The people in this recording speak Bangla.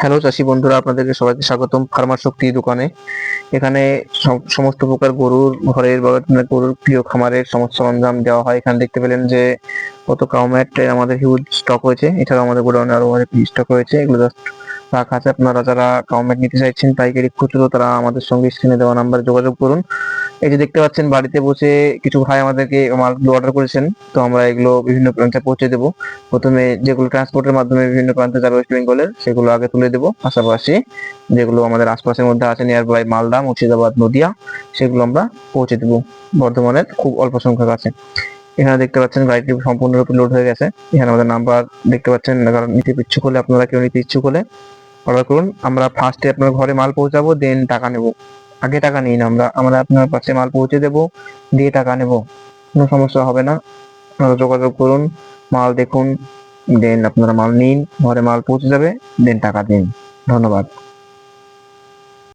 হ্যালো চাষি বন্ধুরা, আপনাদেরকে সবাইকে স্বাগতম ফার্মার শক্তি দোকানে। এখানে সম- সমস্ত প্রকার গরুর ঘরের বা গরুর প্রিয় খামারের সমস্ত সরঞ্জাম দেওয়া হয়। এখানে দেখতে পেলেন যে, কত কাউম্যাট আমাদের হিউজ স্টক হয়েছে। এছাড়াও আমাদের গোডাউনে আরও অনেক স্টক হয়েছে এগুলো জাস্ট রাখা আছে। আপনারা যারা কাউম্যাট নিতে চাইছেন, পাইকারি খুচরো, তারা আমাদের সঙ্গে স্ক্রিনে দেওয়া নাম্বারে যোগাযোগ করুন। এই যে দেখতে পাচ্ছেন, বাড়িতে বসে কিছু ভাই আমাদেরকে মালগুলো অর্ডার করেছেন। তো আমরা এগুলো বিভিন্ন প্রান্তে পৌঁছে দেবো। প্রথমে যেগুলো ট্রান্সপোর্টের মাধ্যমে বিভিন্ন প্রান্তে যাবে ওয়েস্ট বেঙ্গলের সেগুলো আগে তুলে দেবো। পাশাপাশি যেগুলো আমাদের আশপাশের মধ্যে আছে নিয়ার বাই মালদা, মুর্শিদাবাদ, নদিয়া, সেগুলো আমরা পৌঁছে দেবো বর্ধমানের খুব অল্প সংখ্যক আছে। এখানে দেখতে পাচ্ছেন গাড়িটি সম্পূর্ণরূপে লোড হয়ে গেছে। এখানে আমাদের নাম্বার দেখতে পাচ্ছেন, কারণ নিতে ইচ্ছুক হলে, আপনারা কেউ নিতে ইচ্ছুক হলে অর্ডার করুন। আমরা ফার্স্টে আপনার ঘরে মাল পৌঁছাবো দেন টাকা নেব। আগে টাকা নিন আমরা আমরা আপনার পাশে মাল পৌঁছে দেব, দিয়ে টাকা নেব। কোনো সমস্যা হবে না। আপনারা যোগাযোগ করুন, মাল দেখুন, দেন আপনারা মাল নিন, ঘরে মাল পৌঁছে যাবে, দেন টাকা দিন। ধন্যবাদ।